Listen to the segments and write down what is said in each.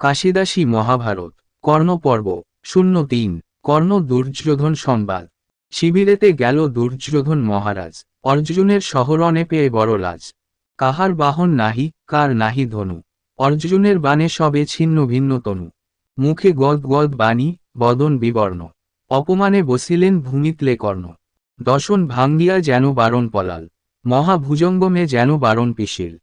কাশিদাসী মহাভারত কর্ণ পর্ব শূন্য তিন, কর্ণ দুর্যোধন সংবাদ। শিবিরেতে গেল দুর্যোধন মহারাজ, অর্জুনের শহরণে পেয়ে বড় লাজ। কাহার বাহন নাহি, কার নাহি ধনু? অর্জুনের বাণে সবে ছিন্ন ভিন্ন তনু। মুখে গদ গদ বাণী, বদন বিবর্ণ। অপমানে বসিলেন ভূমিতলে কর্ণ দশন ভাঙ্গিয়া যেন বারণ পলাল। মহাভুজঙ্গমে যেন বারণ পিসিল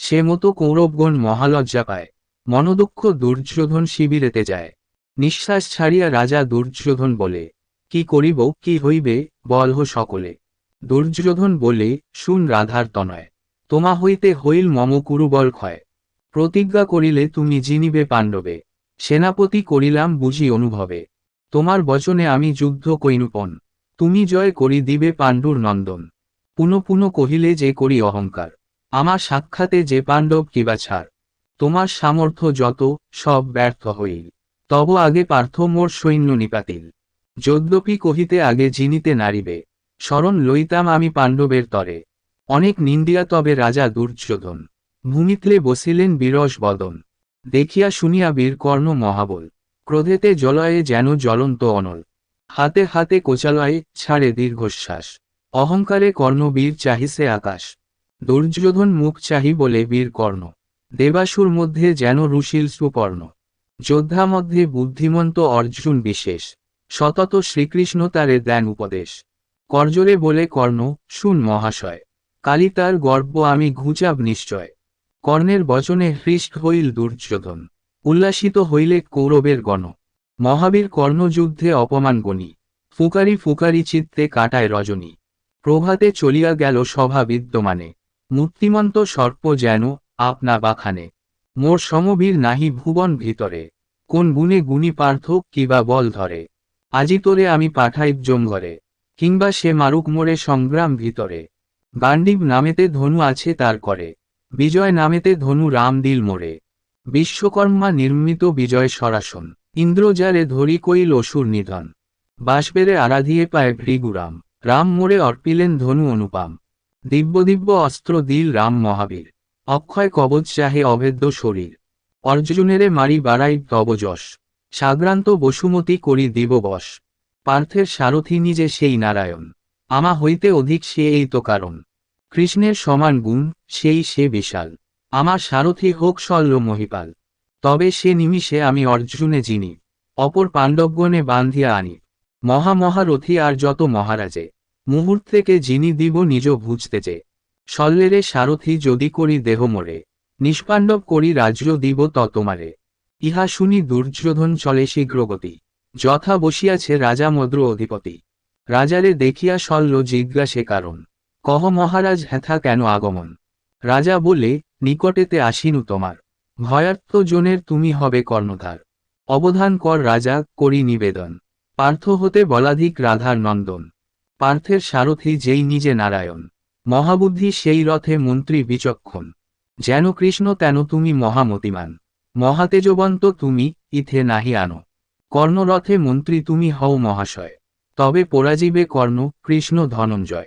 সে মতো কৌরবগণ মহালজ্জা পায়। মনোদুঃখ দুর্যোধন শিবিরেতে যায়। নিঃশ্বাস ছাড়িয়া রাজা দুর্যোধন বলে, কি করিব, কি হইবে বলহ সকলে। দুর্যোধন বলে, শুন রাধার তনয়, তোমা হইতে হইল মম কুরুবল ক্ষয়। প্রতিজ্ঞা করিলে তুমি জিনিবে পাণ্ডবে, সেনাপতি করিলাম বুঝি অনুভবে। তোমার বচনে আমি যুদ্ধ কৈনুপন, তুমি জয় করি দিবে পাণ্ডুর নন্দন। পুনঃ পুনঃ কহিলে যে করি অহংকার, আমার সাক্ষাতে যে পাণ্ডব কিবা ছাড়। তোমার সামর্থ্য যত, সব ব্যর্থ হইল। তব আগে পার্থ মোর সৈন্য নিপাতিল। যদ্যপি কহিতে আগে জিনিতে নারিবে। স্মরণ লইতাম আমি পাণ্ডবের তরে। অনেক নিন্দিয়া তবে রাজা দুর্যোধন। ভূমিতলে বসিলেন বিরস বদন। দেখিয়া শুনিয়া বীরকর্ণ মহাবল। ক্রোধেতে জলয়ে যেন জ্বলন্ত অনল। হাতে হাতে কোচালয়ে ছাড়ে দীর্ঘশ্বাস। অহংকারে কর্ণবীর চাহিসে আকাশ। দুর্যোধন মুখ চাহি বলে বীর কর্ণ দেবাসুর মধ্যে যেন রুশিল সুপর্ণ। যোদ্ধা মধ্যে বুদ্ধিমন্ত অর্জুন বিশেষ। সতত শ্রীকৃষ্ণ তারে দেন উপদেশ। করজোরে বলে, কর্ণ, শুন মহাশয়। কালী তার গর্ব, আমি ঘুচাব নিশ্চয়। কর্ণের বচনে হৃষ্ট হইল দুর্যোধন। উল্লাসিত হইলে কৌরবের গণ। মহাবীর কর্ণযুদ্ধে অপমান গণি। ফুকারি ফুকারি চিত্তে কাটায় রজনী। প্রভাতে চলিয়া গেল সভা বিদ্যমানে। মূর্তিমন্ত সর্প যেন আপনা বাখানে। মোর সমবীর নাহি ভুবন ভিতরে। কোন গুণে গুণী পার্থ কিবা বল ধরে। আজি তোরে আমি পাঠাই জমঘরে কিংবা সে মারুক মোরে সংগ্রাম ভিতরে। গান্ডীব নামেতে ধনু আছে তার করে, বিজয় নামেতে ধনু রাম দিল মোরে। বিশ্বকর্মা নির্মিত বিজয় সরাসন ইন্দ্রজারে ধরি কইল অসুর নিধন। বাসবেরে আরাধিয়ে পায় ভৃগুরাম, রাম মোরে অর্পিলেন ধনু অনুপাম। দিব্য দিব্য অস্ত্র দিল রাম মহাবীর। অক্ষয় কবচ চাহে অভেদ্য শরীর। অর্জুনেরে মারি বাড়াই তব যশ সাগ্রান্ত বসুমতী করি দিব বশ পার্থের সারথি নিজে সেই নারায়ণ। আমা হইতে অধিক সে এই তো কারণ। কৃষ্ণের সমান গুণ, সেই সে বিশাল। আমার সারথি হোক শল্য মহিপাল। তবে সে নিমিষে আমি অর্জুনে জিনি। অপর পাণ্ডবগণে বান্ধিয়া আনি। মহামহারথী আর যত মহারাজে। মুহূর্তেকে যিনি দিব নিজ ভুজতে যে। শল্যেরে সারথি যদি করি দেহ মোরে, নিষ্পাণ্ডব করি রাজ্য দিব ততমারে ইহা শুনি দুর্যোধন চলে শীঘ্রগতি। যথা বসিয়াছে রাজা মদ্র অধিপতি। রাজারে দেখিয়া শল্য জিজ্ঞাসে কারণ, কহ মহারাজ হেথা কেন আগমন? রাজা বলে, নিকটেতে আসিনু তোমার। ভয়ার্থ জনের তুমি হবে কর্ণধার। অবধান কর রাজা, করি নিবেদন। পার্থ হতে বলাধিক রাধার নন্দন। পার্থের সারথি যেই নিজে নারায়ণ। মহাবুদ্ধি সেই রথে মন্ত্রী বিচক্ষণ। যেন কৃষ্ণ তেন তুমি মহামতিমান। মহাতেজবন্ত তুমি, ইথে নাহি আনো। কর্ণরথে মন্ত্রী তুমি হও মহাশয়। তবে পরাজীবে কর্ণ, কৃষ্ণ ধনঞ্জয়।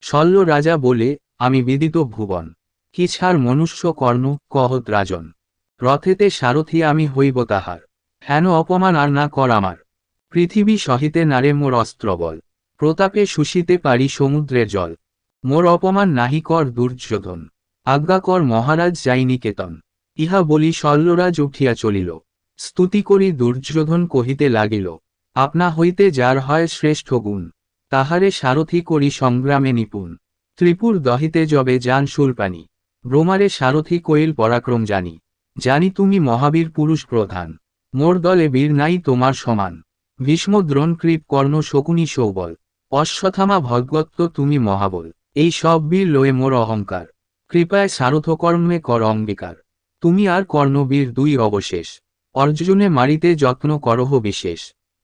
শল্য রাজা বলে, আমি বিদিত ভুবন। কি ছাড় মনুষ্য কর্ণ কহত রাজন। রথেতে সারথি আমি হইব তাহার। হেন অপমান আর না কর আমার। পৃথিবী সহিতে নারে মোর অস্ত্রবল। প্রতাপে শুষিতে পারি সমুদ্রের জল। মোর অপমান নাহি কর দুর্যোধন। আজ্ঞা কর মহারাজ যাই নিকেতন। ইহা বলি শল্যরাজ উঠিয়া চলিল। স্তুতি করি দুর্যোধন কহিতে লাগিল, আপনা হইতে যার হয় শ্রেষ্ঠ গুণ, তাহারে সারথি করি সংগ্রামে নিপুণ। ত্রিপুর দহিতে জবে যান সুলপানি ব্রোমারে সারথি কইল পরাক্রম জানি জানি তুমি মহাবীর পুরুষ প্রধান। মোর দলে বীর নাই তোমার সমান। ভীষ্ম দ্রোণ কৃপ কর্ণ শকুনি সৌবল অশ্বথামা ভগবত্ত তুমি মহাবল। এই সব বীর লয়ে মোর অহংকার। কৃপায় সারথকর্মে কর অঙ্গীকার। তুমি আর কর্ণবীর দুই অবশেষ। অর্জুনে মারিতে যত্ন করহ বিশেষ।